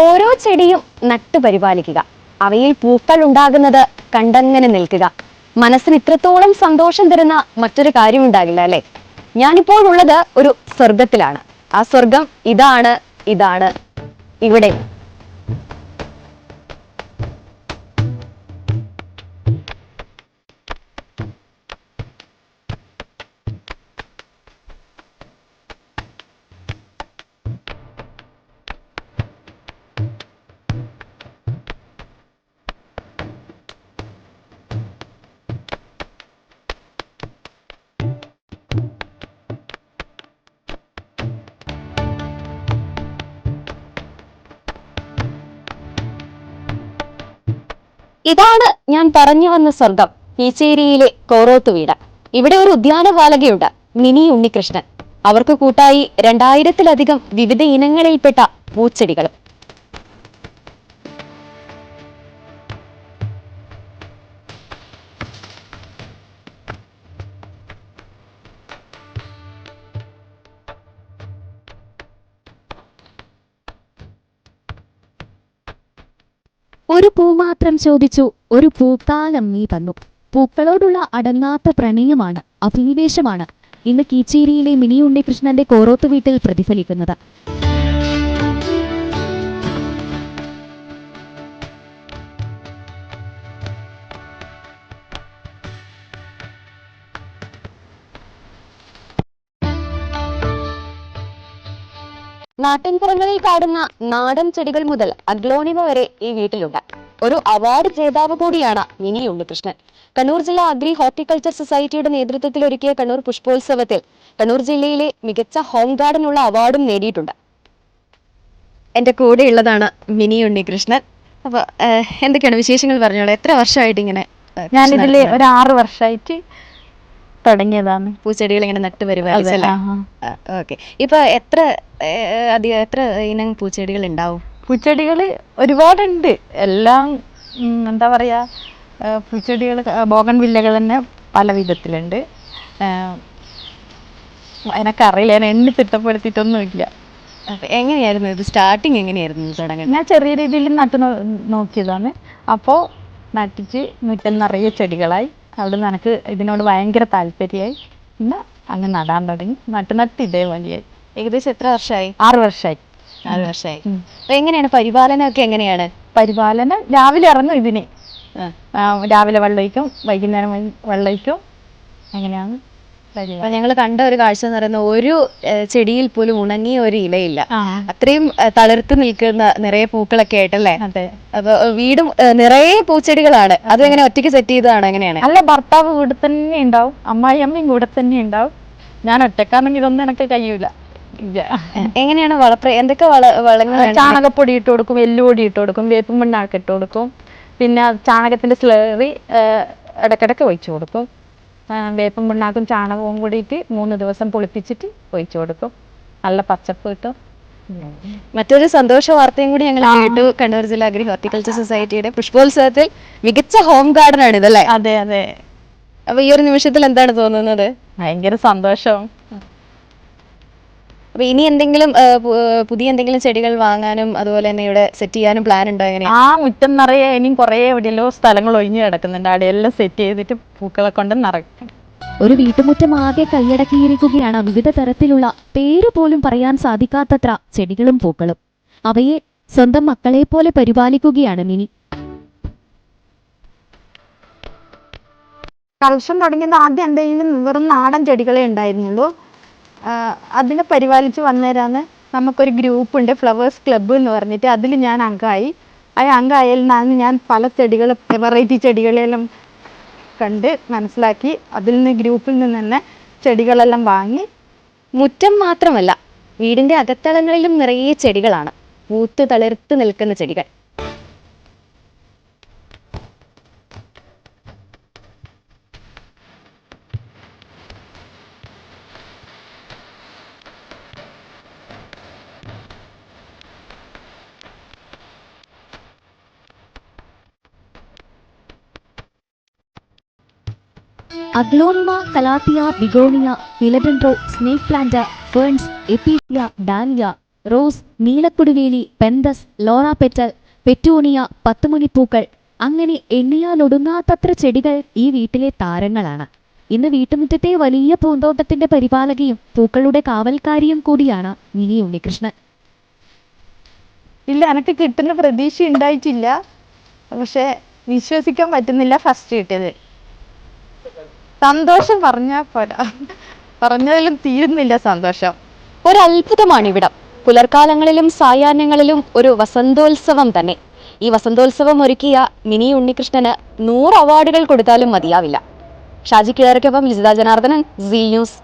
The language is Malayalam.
ഓരോ ചെടിയും നട്ടു പരിപാലിക്കുക. അവയിൽ പൂക്കൾ ഉണ്ടാകുന്നത് കണ്ടങ്ങനെ നിൽക്കുക. മനസ്സിന് ഇത്രത്തോളം സന്തോഷം തരുന്ന മറ്റൊരു കാര്യം ഉണ്ടാകില്ല അല്ലെ? ഞാനിപ്പോൾ ഉള്ളത് ഒരു സ്വർഗത്തിലാണ് ആ സ്വർഗം ഇതാണ് ഇതാണ് ഇവിടെ. ഇതാണ് ഞാൻ പറഞ്ഞു വന്ന സ്വർഗം പീച്ചേരിയിലെ കോറോത്ത് വീട്. ഇവിടെ ഒരു ഉദ്യാനപാലകയുണ്ട് മിനി ഉണ്ണികൃഷ്ണൻ. അവർക്ക് കൂട്ടായി രണ്ടായിരത്തിലധികം വിവിധ ഇനങ്ങളിൽപ്പെട്ട പൂച്ചെടികളും. ഒരു പൂ മാത്രം ചോദിച്ചു ഒരു പൂത്താലം നീ തന്നു. പൂക്കളോടുള്ള അടങ്ങാത്ത പ്രണയമാണ് അഭിനിവേശമാണ്. ഇന്ന് കീച്ചേരിയിലെ മിനി ഉണ്ണികൃഷ്ണന്റെ കോറോത്ത് വീട്ടിൽ പ്രതിഫലിക്കുന്നത്. നാട്ടിൻപുറങ്ങളിൽ കാണുന്ന നാടൻ ചെടികൾ മുതൽ അഗ്ലോണിമ വരെ ഈ വീട്ടിലുണ്ട്. ഒരു അവാർഡ് ജേതാവ് കൂടിയാണ് മിനി ഉണ്ണികൃഷ്ണൻ. കണ്ണൂർ ജില്ലാ അഗ്രി ഹോർട്ടിക്കൾച്ചർ സൊസൈറ്റിയുടെ നേതൃത്വത്തിൽ ഒരുക്കിയ കണ്ണൂർ പുഷ്പോത്സവത്തിൽ കണ്ണൂർ ജില്ലയിലെ മികച്ച ഹോം ഗാർഡനുള്ള അവാർഡും നേടിയിട്ടുണ്ട്. എന്റെ കൂടെ ഉള്ളതാണ് മിനി ഉണ്ണികൃഷ്ണൻ. അപ്പൊ ഏഹ്, എന്തൊക്കെയാണ് വിശേഷങ്ങൾ പറഞ്ഞോളൂ? എത്ര വർഷമായിട്ട് ഇങ്ങനെ ഞാൻ ഞാനിതിൽ ഒരു ആറ് വർഷമായിട്ട് തുടങ്ങിയതാണ്. പൂച്ചെടികൾ ഇങ്ങനെ നട്ട് വരുവാ. ഓക്കെ. ഇപ്പൊ എത്ര അധികം എത്ര ഇനം പൂച്ചെടികൾ ഉണ്ടാവും? പൂച്ചെടികൾ ഒരുപാടുണ്ട്. എല്ലാം എന്താ പറയാ പൂച്ചെടികൾ ബോഗൻ വില്ലകൾ തന്നെ പല വിധത്തിലുണ്ട്. എനക്കറിയില്ല ഞാൻ എണ്ണി തിട്ടപ്പെടുത്തിയിട്ടൊന്നുമില്ല. എങ്ങനെയായിരുന്നു ഇത്? സ്റ്റാർട്ടിങ് എങ്ങനെയായിരുന്നു തുടങ്ങുന്നത്? ഞാൻ ചെറിയ രീതിയിൽ നട്ടു നോക്കിയതാണ്. അപ്പോൾ നട്ടിച്ച് മുറ്റം നിറയെ ചെടികളായി. അവിടെ നിന്ന് എനിക്ക് ഇതിനോട് ഭയങ്കര താല്പര്യമായി. പിന്നെ അങ്ങ് നടാൻ തുടങ്ങി. നട്ട് നട്ട് ഇതേപോലെയായി ഏകദേശം എത്ര വർഷമായി? ആറ് വർഷമായി. ആറ് വർഷമായി. അപ്പൊ എങ്ങനെയാണ്? പരിപാലനമൊക്കെ എങ്ങനെയാണ്? പരിപാലനം രാവിലെ ഇറങ്ങും ഇതിന്. രാവിലെ വെള്ളയിക്കും വൈകുന്നേരം വെള്ളയിക്കും എങ്ങനെയാണ് അങ്ങനെയാണ്. അപ്പൊ ഞങ്ങൾ കണ്ട ഒരു കാഴ്ച എന്ന് പറയുന്നത് ഒരു ചെടിയിൽ പോലും ഉണങ്ങിയ ഒരു ഇലയില്ല. അത്രയും തളിർത്ത് നിൽക്കുന്ന നിറയെ പൂക്കളൊക്കെ ആയിട്ടല്ലേ? അപ്പൊ വീടും നിറയെ പൂച്ചെടികളാണ്. അതും. എങ്ങനെ ഒറ്റയ്ക്ക് സെറ്റ് ചെയ്തതാണ് എങ്ങനെയാണ്? അല്ല ഭർത്താവ് കൂടെ തന്നെ ഉണ്ടാവും. അമ്മായി അമ്മയും കൂടെ തന്നെ ഉണ്ടാവും. ഞാൻ ഒറ്റക്കാണെങ്കിൽ ഇതൊന്നും എനിക്ക് കഴിയൂല. എങ്ങനെയാണ് വളപ്ര എന്തൊക്കെ വള വളങ്ങൾ ചാണകപ്പൊടി ഇട്ട് കൊടുക്കും എല്ലുപൊടി ഇട്ട് കൊടുക്കും വേപ്പും മണ്ണാക്കി ഇട്ട് കൊടുക്കും. പിന്നെ ചാണകത്തിന്റെ സ്ലേറി ഇടക്കിടക്ക് ഒഴിച്ചു കൊടുക്കും. വേപ്പും പിണ്ണാക്കും ചാണകവും കൂടിയിട്ട് മൂന്ന് ദിവസം പൊളിപ്പിച്ചിട്ട് ഒഴിച്ചു കൊടുക്കും. നല്ല പച്ചപ്പ് കിട്ടും. മറ്റൊരു സന്തോഷ വാർത്തയും കൂടി ഞങ്ങൾ കേട്ടു. കണ്ണൂർ ജില്ലാ അഗ്രി ഹോർട്ടിക്കൾച്ചർ സൊസൈറ്റിയുടെ പുഷ്പോത്സവത്തിൽ മികച്ച ഹോം ഗാർഡൻ ആണ് ഇതല്ലേ? അതെ അതെ. അപ്പൊ ഈ ഒരു നിമിഷത്തിൽ എന്താണ് തോന്നുന്നത്? ഭയങ്കര സന്തോഷം. അപ്പൊ ഇനി എന്തെങ്കിലും പുതിയ എന്തെങ്കിലും ചെടികൾ വാങ്ങാനും അതുപോലെ തന്നെ ഇവിടെ സെറ്റ് ചെയ്യാനും പ്ലാൻ ഉണ്ടോ എങ്ങനെയാ? ആ മുറ്റം നിറയെ ഇനിയും കുറേ എവിടെയല്ലോ സ്ഥലങ്ങൾ ഒഴിഞ്ഞു കിടക്കുന്നുണ്ട്. അവിടെയെല്ലാം സെറ്റ് ചെയ്തിട്ട് പൂക്കളെ കൊണ്ട് നിറയ്ക്കും. ഒരു വീട്ടുമുറ്റം ആകെ കൈയടക്കിയിരിക്കുകയാണ്. വിവിധ തരത്തിലുള്ള പേര് പോലും പറയാൻ സാധിക്കാത്തത്ര ചെടികളും പൂക്കളും. അവയെ സ്വന്തം മക്കളെ പോലെ പരിപാലിക്കുകയാണ് മിനി. കൽഷം തുടങ്ങിയത് ആദ്യം എന്തെങ്കിലും വെറും നാടൻ ചെടികളെ ഉണ്ടായിരുന്നുള്ളൂ. അതിനെ പരിപാലിച്ച് വന്നേരാന്ന് നമുക്കൊരു ഗ്രൂപ്പ് ഉണ്ട് ഫ്ലവേഴ്സ് ക്ലബ്ബ് എന്ന് പറഞ്ഞിട്ട് അതിൽ ഞാൻ അംഗമായി. ആ അംഗമായതിൽ നിന്നാണ് ഞാൻ പല ചെടികൾ വെറൈറ്റി ചെടികളെല്ലാം കണ്ട് മനസ്സിലാക്കി അതിൽ നിന്ന് ഗ്രൂപ്പിൽ നിന്ന് തന്നെ ചെടികളെല്ലാം വാങ്ങി. മുറ്റം മാത്രമല്ല വീടിന്റെ അകത്തളങ്ങളിലും നിറയെ ചെടികളാണ്. പൂത്ത് തളിർത്ത് നിൽക്കുന്ന ചെടികൾ. Aglaonema calathea begonia philodendron snake plant ferns episcia ഡാൻഗ rose നീലക്കുടുവേലി പെന്തസ് ലോറ പെറ്റൽ പെറ്റൂണിയ പത്തുമണിപ്പൂക്കൾ അങ്ങനെ എണ്ണിയാലൊടുങ്ങാത്തത്ര ചെടികൾ ഈ വീട്ടിലെ താരങ്ങളാണ്. ഇന്ന് വീട്ടുമുറ്റത്തെ വലിയ പൂന്തോട്ടത്തിന്റെ പരിപാലകയും പൂക്കളുടെ കാവൽക്കാരിയും കൂടിയാണ് മിനി ഉണ്ണികൃഷ്ണൻ. ഇല്ല എനിക്ക് കിട്ടുന്ന പ്രതീക്ഷ ഉണ്ടായിട്ടില്ല. പക്ഷെ വിശ്വസിക്കാൻ പറ്റുന്നില്ല ഫസ്റ്റ് കിട്ടിയത്. സന്തോഷം പറഞ്ഞാൽ പോരാ. പറഞ്ഞതിലും തീരുന്നില്ല സന്തോഷം. ഒരത്ഭുതമാണ് ഇവിടം പുലർക്കാലങ്ങളിലും സായാഹ്നങ്ങളിലും ഒരു വസന്തോത്സവം തന്നെ. ഈ വസന്തോത്സവം ഒരുക്കിയ മിനി ഉണ്ണികൃഷ്ണന് നൂറ് അവാർഡുകൾ കൊടുത്താലും മതിയാവില്ല. ഷാജി കിഴറയ്ക്കൊപ്പം ലിസിത ജനാർദ്ദനൻ സി ന്യൂസ്.